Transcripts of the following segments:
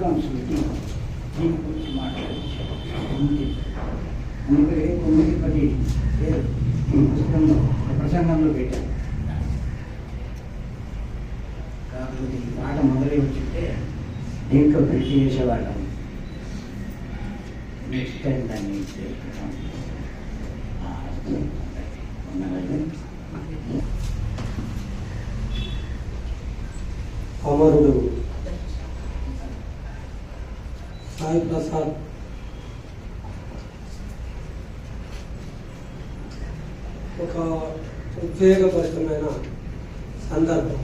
Programmes పెట్టి దీని గురించి మాట్లాడించారు అందుకే తొమ్మిది పది పేరు ఈ పుస్తకంలో ప్రసంగంలో పెట్టారు కాకపోతే ఈ పాట మొదలై వచ్చింటే దీంట్లో పెట్టి చేసేవాళ్ళం. నెక్స్ట్ టైం దాన్ని చేసుకుంటాం కొమరుడు సాయి ప్రసాద్. ఒక ఉద్వేగభరితమైన సందర్భం.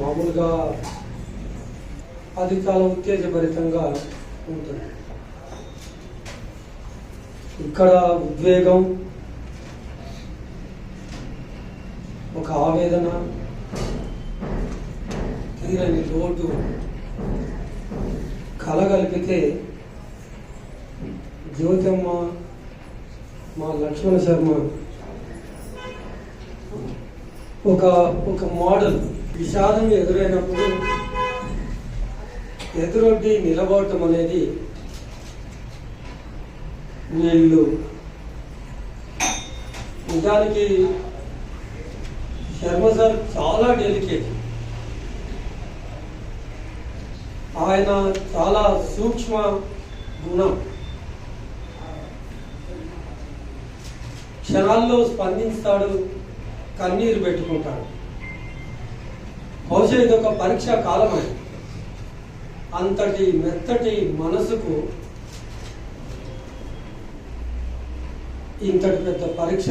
మామూలుగా అది చాలా ఉత్తేజభరితంగా ఉంటుంది. ఇక్కడ ఉద్వేగం ఒక ఆవేదన తీరని లోటు కలగలిపితే జ్యోతమ్మ మా లక్ష్మణ శర్మ ఒక ఒక మోడల్ విషాదం ఎదురైనప్పుడు ఎదురొడ్డి నిలబడటం అనేది వీళ్ళు నిజానికి శర్మ సార్ చాలా డెలికేట్. ఆయన చాలా సూక్ష్మ గుణం. క్షణాల్లో స్పందిస్తాడు కన్నీరు పెట్టుకుంటాడు. బహుశా ఇది ఒక పరీక్ష కాలమే. అంతటి మెత్తటి మనసుకు ఇంతటి పెద్ద పరీక్ష.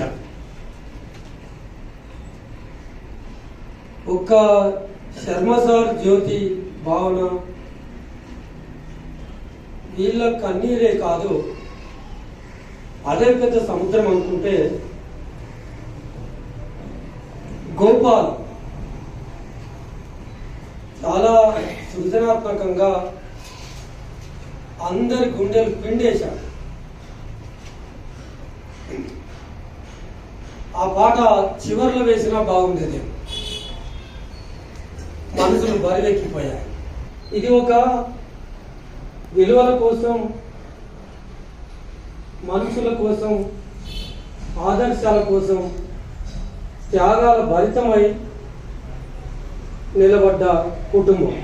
ఒక్క శర్మ సార్ జ్యోతి భావన వీళ్ళ కన్నీరే కాదు అదే పెద్ద సముద్రం అనుకుంటే గోపాల్ చాలా సృజనాత్మకంగా అందరి గుండెలు పిండేశాడు. ఆ పాట చివర్లో వేసినా బాగుండేది. మనసులు బరివెక్కిపోయాయి ఇది ఒక విలువల కోసం మనుషుల కోసం ఆదర్శాల కోసం త్యాగాల భరితమై నిలబడ్డ కుటుంబం.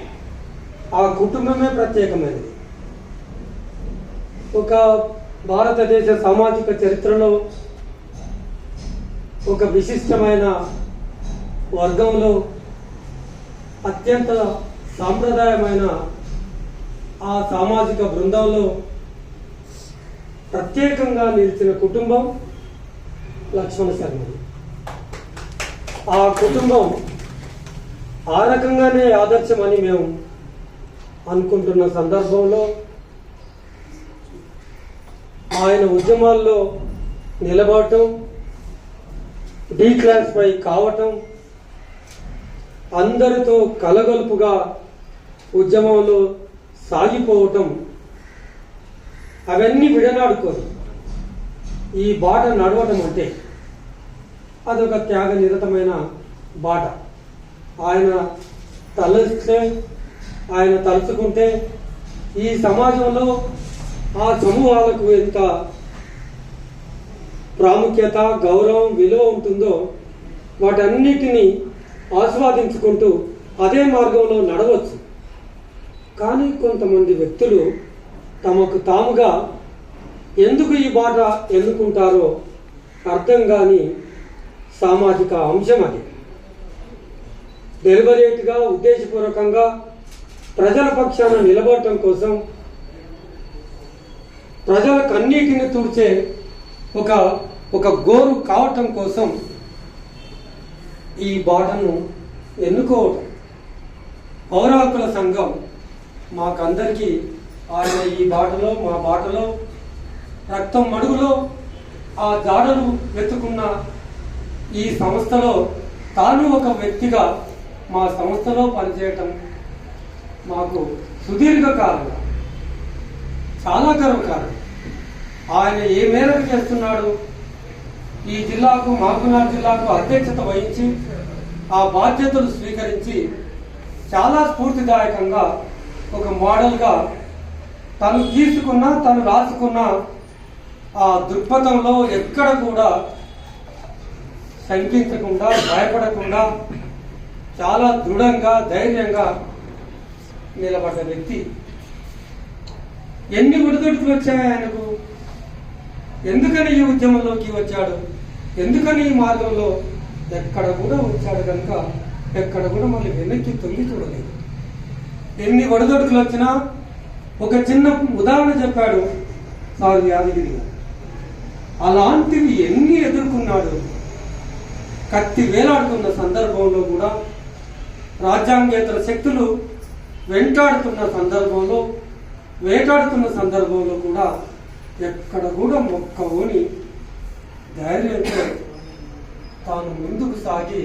ఆ కుటుంబమే ప్రత్యేకమైనది. ఒక భారతదేశ సామాజిక చరిత్రలో ఒక విశిష్టమైన వర్గంలో అత్యంత సాంప్రదాయమైన ఆ సామాజిక బృందంలో ప్రత్యేకంగా నిలిచిన కుటుంబం లక్ష్మణ శర్మ. ఆ కుటుంబం ఆ రకంగానే ఆదర్శమని మేము అనుకుంటున్న సందర్భంలో ఆయన ఉద్యమాల్లో నిలబడటం డీ క్లాస్పై కావటం అందరితో కలగలుపుగా ఉద్యమంలో సాగిపోవటం. అవన్నీ విడనాడుకోదు ఈ బాట నడవటం అంటే అదొక త్యాగ నిరతమైన బాట. ఆయన తలస్తే ఆయన తలుచుకుంటే ఈ సమాజంలో ఆ సమూహాలకు ఎంత ప్రాముఖ్యత గౌరవం విలువ ఉంటుందో వాటన్నిటినీ ఆస్వాదించుకుంటూ అదే మార్గంలో నడవచ్చు. కానీ కొంతమంది వ్యక్తులు తమకు తాముగా ఎందుకు ఈ బాట ఎన్నుకుంటారో అర్థం కాని సామాజిక అంశం అది. డెలిబరేట్గా ఉద్దేశపూర్వకంగా ప్రజల పక్షాన నిలబడటం కోసం ప్రజల కన్నీటిని తుడిచే ఒక ఒక గోరు కావటం కోసం ఈ బాటను ఎన్నుకోవటం. పౌర హక్కుల సంఘం మాకందరికీ ఆయన ఈ బాటలో మా బాటలో రక్తం మడుగులో ఆ దాడను వెతుకున్న ఈ సంస్థలో తాను ఒక వ్యక్తిగా మా సంస్థలో పనిచేయటం మాకు సుదీర్ఘకాలం చాలా గర్వకారం ఆయన ఏ మేరకు చేస్తున్నాడు ఈ జిల్లాకు మహబూబ్నగర్ జిల్లాకు అధ్యక్షత వహించి ఆ బాధ్యతలు స్వీకరించి చాలా స్ఫూర్తిదాయకంగా ఒక మోడల్గా తను తీసుకున్న తను రాసుకున్న ఆ దృక్పథంలో ఎక్కడ కూడా శంకించకుండా భయపడకుండా చాలా దృఢంగా ధైర్యంగా నిలబడ్డ వ్యక్తి. ఎన్ని ఒడిదొడుకులు వచ్చాయి ఆయనకు? ఎందుకని ఈ ఉద్యమంలోకి వచ్చాడు? ఎందుకని ఈ మార్గంలో ఎక్కడ కూడా వచ్చాడు కనుక ఎక్కడ కూడా మళ్ళీ వెనక్కి తొంగి చూడలేదు. ఎన్ని ఒడిదొడుకులు వచ్చినా ఒక చిన్న ఉదాహరణ చెప్పాడు సార్ యాదగిరి గారు. అలాంటివి ఎన్ని ఎదుర్కొన్నాడు కత్తి వేలాడుతున్న సందర్భంలో కూడా రాజ్యాంగేతర శక్తులు వెంటాడుతున్న సందర్భంలో వేటాడుతున్న సందర్భంలో కూడా ఎక్కడ కూడా మొక్కవోని ధైర్యంతో తాను ముందుకు సాగి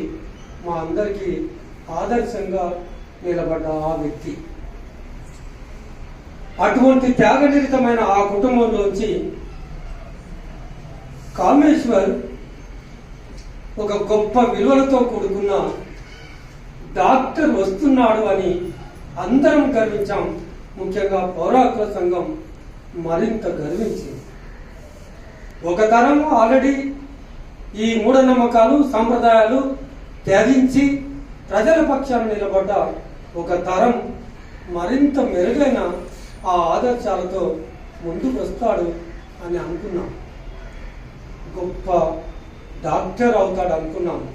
మా అందరికీ ఆదర్శంగా నిలబడ్డ ఆ వ్యక్తి. అటువంటి త్యాగనిరితమైన ఆ కుటుంబంలోంచి కామేశ్వర్ ఒక గొప్ప విలువలతో కూడుకున్న డాక్టర్ వస్తున్నాడు అని అందరం గర్వించాం. ముఖ్యంగా పౌరాకుల సంఘం మరింత గర్వించింది. ఒక తరం ఆల్రెడీ ఈ మూఢనమ్మకాలు సాంప్రదాయాలు త్యజించి ప్రజల పక్షాన్ని నిలబడ్డ ఒక తరం మరింత మెరుగైన ఆ ఆదర్శాలతో ముందుకు వస్తాడు అని అనుకున్నాం. గొప్ప డాక్టర్ అవుతాడు అనుకున్నాము